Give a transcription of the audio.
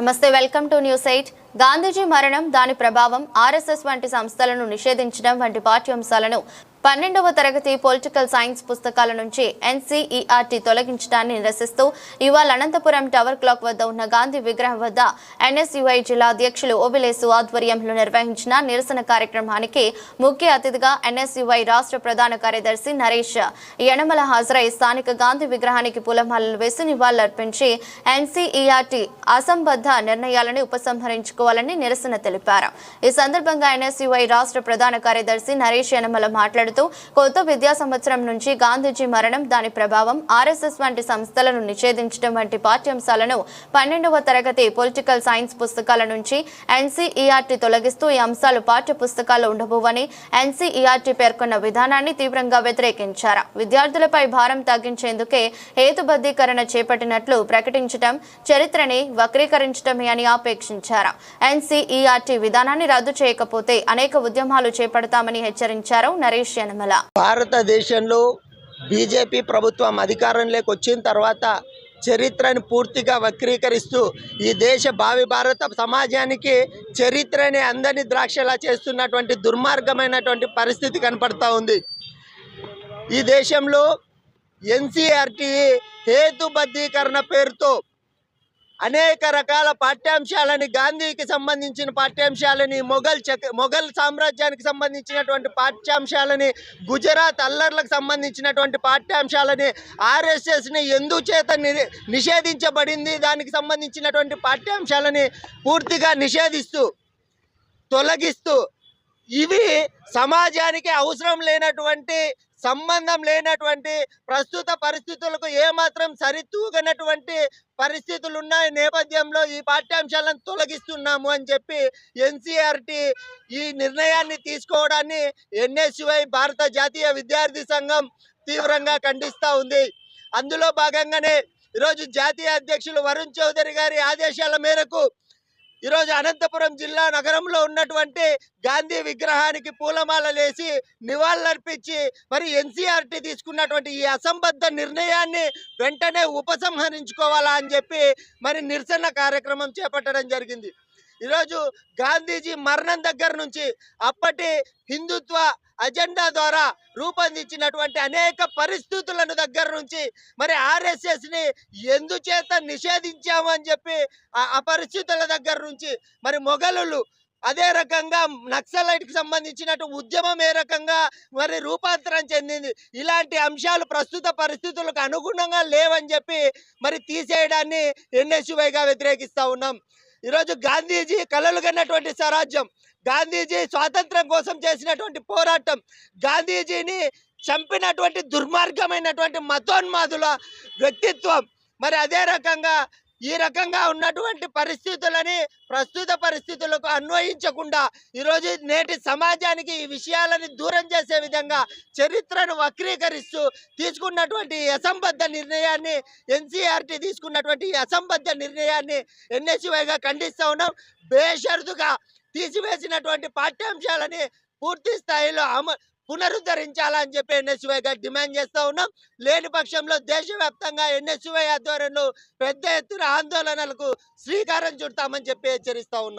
నమస్తే welcome to news eight. Gandhiji మరణం దాని ప్రభావం ఆర్ఎస్ఎస్ వంటి సంస్థలను నిషేధించడం వంటి పాఠ్యాంశాలను పన్నెండవ తరగతి పొలిటికల్ సైన్స్ పుస్తకాల నుంచి ఎన్సీఈఆర్టీ తొలగించడాన్ని నిరసిస్తూ ఇవాళ అనంతపురం టవర్ క్లాక్ వద్ద ఉన్న గాంధీ విగ్రహం వద్ద ఎన్ఎస్యుఐ జిల్లా అధ్యక్షులు ఓబిలేసు ఆధ్వర్యంలో నిర్వహించిన నిరసన కార్యక్రమానికి ముఖ్య అతిథిగా ఎన్ఎస్యుఐ రాష్ట్ర ప్రధాన కార్యదర్శి నరేష్ యనమల హాజరై స్థానిక గాంధీ విగ్రహానికి పూలమాలలు వేసి నివాళులర్పించి ఎన్సీఈఆర్టీ అసంబద్ధ నిర్ణయాలను ఉపసంహరించుకోవాలని నిరసన తెలిపారు. ఈ సందర్భంగా ఎన్ఎస్యుఐ రాష్ట్ర ప్రధాన కార్యదర్శి నరేష్ యనమల మాట్లాడుతూ కొత్త విద్యా సంవత్సరం నుంచి గాంధీజీ మరణం దాని ప్రభావం ఆర్ఎస్ఎస్ వంటి సంస్థలను నిషేధించడం వంటి పాఠ్యాంశాలను పన్నెండవ తరగతి పొలిటికల్ సైన్స్ పుస్తకాల నుంచి ఎన్సీఈఆర్టీ తొలగిస్తూ ఈ అంశాలు పాఠ్య పుస్తకాల్లో ఉండబోవని ఎన్సీఈఆర్టీ పేర్కొన్న విధానాన్ని తీవ్రంగా వ్యతిరేకించారు. విద్యార్థులపై భారం తగ్గించేందుకే హేతుబద్ధీకరణ చేపట్టినట్లు ప్రకటించడం చరిత్రని వక్రీకరించడమే అని ఆపేక్షించారు. ఎన్సీఈఆర్టీ విధానాన్ని రద్దు చేయకపోతే అనేక ఉద్యమాలు చేపడతామని హెచ్చరించారు నరేష్ యనమల భారతదేశంలో బీజేపీ ప్రభుత్వం అధికారంలోకి వచ్చిన తర్వాత చరిత్రను పూర్తిగా వక్రీకరిస్తూ ఈ దేశ భావి భారత సమాజానికి చరిత్రని అందని ద్రాక్షలా చేస్తున్నటువంటి దుర్మార్గమైనటువంటి పరిస్థితి కనపడతా ఉంది. ఈ దేశంలో ఎన్సీఆర్టీ హేతుబద్ధీకరణ పేరుతో అనేక రకాల పాఠ్యాంశాలని గాంధీకి సంబంధించిన పాఠ్యాంశాలని మొఘల్ చక మొఘల్ సామ్రాజ్యానికి సంబంధించినటువంటి పాఠ్యాంశాలని గుజరాత్ అల్లర్లకు సంబంధించినటువంటి పాఠ్యాంశాలని ఆర్ఎస్ఎస్ని ఎందుచేత ని నిషేధించబడింది దానికి సంబంధించినటువంటి పాఠ్యాంశాలని పూర్తిగా నిషేధిస్తూ తొలగిస్తూ ఇవి సమాజానికి అవసరం లేనటువంటి సంబంధం లేనటువంటి ప్రస్తుత పరిస్థితులకు ఏమాత్రం సరితూగనటువంటి పరిస్థితులు ఉన్న నేపథ్యంలో ఈ పాఠ్యాంశాలను తొలగిస్తున్నాము అని చెప్పి ఎన్సీఆర్టీ ఈ నిర్ణయాన్ని తీసుకోవడాన్ని ఎన్ఎస్యుఐ భారత జాతీయ విద్యార్థి సంఘం తీవ్రంగా ఖండిస్తూ ఉంది. అందులో భాగంగానే ఈరోజు జాతీయ అధ్యక్షులు వరుణ్ చౌదరి గారి ఆదేశాల మేరకు ఈరోజు అనంతపురం జిల్లా నగరంలో ఉన్నటువంటి గాంధీ విగ్రహానికి పూలమాలలేసి నివాళులర్పించి మరి ఎన్సీఆర్టీ తీసుకున్నటువంటి ఈ అసంబద్ధ నిర్ణయాన్ని వెంటనే ఉపసంహరించుకోవాలా అని చెప్పి మరి నిరసన కార్యక్రమం చేపట్టడం జరిగింది. ఈరోజు గాంధీజీ మరణం దగ్గర నుంచి అప్పటి హిందుత్వ అజెండా ద్వారా రూపొందించినటువంటి అనేక పరిస్థితులను దగ్గర నుంచి మరి ఆర్ఎస్ఎస్ని ఎందుచేత నిషేధించాము అని చెప్పి ఆ పరిస్థితుల దగ్గర నుంచి మరి మొఘలులు అదే రకంగా నక్సలైట్కి సంబంధించినట్టు ఉద్యమం ఏ రకంగా మరి రూపాంతరం చెందింది. ఇలాంటి అంశాలు ప్రస్తుత పరిస్థితులకు అనుగుణంగా లేవని చెప్పి మరి తీసేయడాన్ని ఎన్ఎస్యువైగా వ్యతిరేకిస్తూ ఉన్నాం. ఈరోజు గాంధీజీ కలలు కన్నటువంటి స్వరాజ్యం గాంధీజీ స్వాతంత్రం కోసం చేసినటువంటి పోరాటం గాంధీజీని చంపినటువంటి దుర్మార్గమైనటువంటి మతోన్మాదుల వ్యక్తిత్వం మరి అదే రకంగా ఈ రకంగా ఉన్నటువంటి పరిస్థితులని ప్రస్తుత పరిస్థితులకు అన్వయించకుండా ఈరోజు నేటి సమాజానికి ఈ విషయాలని దూరం చేసే విధంగా చరిత్రను వక్రీకరిస్తూ తీసుకున్నటువంటి అసంబద్ధ నిర్ణయాన్ని ఎన్సీఆర్టీ తీసుకున్నటువంటి ఈ అసంబద్ధ నిర్ణయాన్ని ఎన్ఎస్యువైగా ఖండిస్తూ ఉన్నాం. బేషరతుగా తీసివేసినటువంటి పాఠ్యాంశాలని పూర్తి స్థాయిలో అమ పునరుద్ధరించాలని చెప్పి ఎన్ఎస్యుఐగా డిమాండ్ చేస్తూ ఉన్నాం. లేని పక్షంలో దేశవ్యాప్తంగా ఎన్ఎస్యుఐ ఆధ్వర్యంలో పెద్ద ఎత్తున ఆందోళనలకు శ్రీకారం చుడతామని చెప్పి హెచ్చరిస్తూ ఉన్నాం.